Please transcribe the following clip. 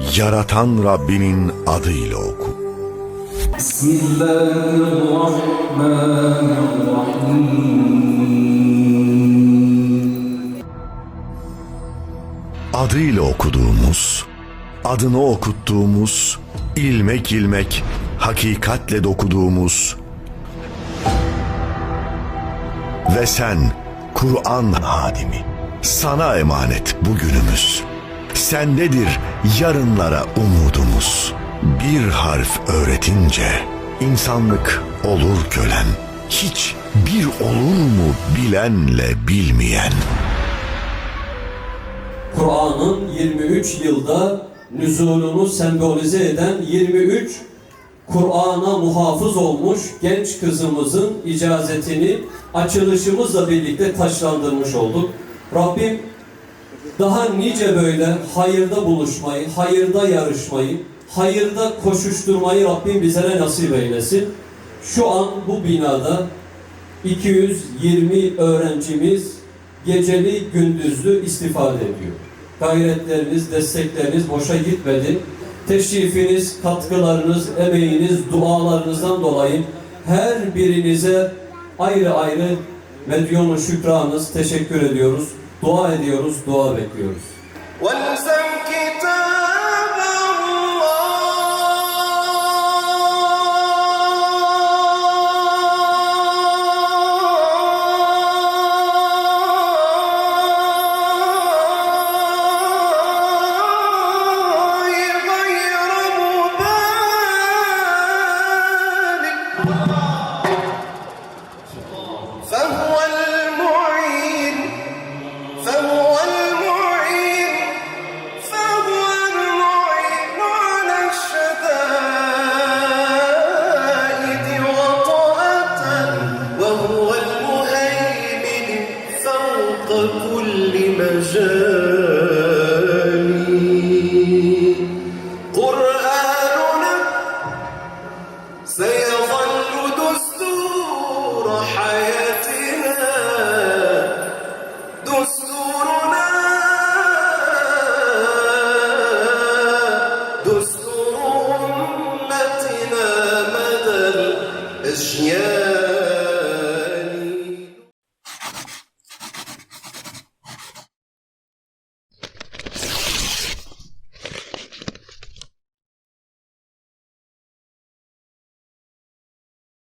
yaratan Rabbinin adıyla oku. Bismillahirrahmanirrahim. Adıyla okuduğumuz, adını okuttuğumuz, ilmek ilmek, hakikatle dokuduğumuz ve sen Kur'an hadimi sana emanet bu günümüz.'' Sendedir yarınlara umudumuz. Bir harf öğretince insanlık olur kölen. Hiç bir olur mu bilenle bilmeyen. Kur'an'ın 23 yılda nüzulunu sembolize eden 23 Kur'an'a muhafız olmuş genç kızımızın icazetini açılışımızla birlikte taşlandırmış olduk. Rabbim daha nice böyle hayırda buluşmayı, hayırda yarışmayı, hayırda koşuşturmayı Rabbim bizlere nasip eylesin. Şu an bu binada 220 öğrencimiz geceli gündüzlü istifade ediyor. Gayretleriniz, destekleriniz boşa gitmedi. Teşrifiniz, katkılarınız, emeğiniz, dualarınızdan dolayı her birinize ayrı ayrı medyonu şükranız, teşekkür ediyoruz. Dua ediyoruz, dua bekliyoruz. das.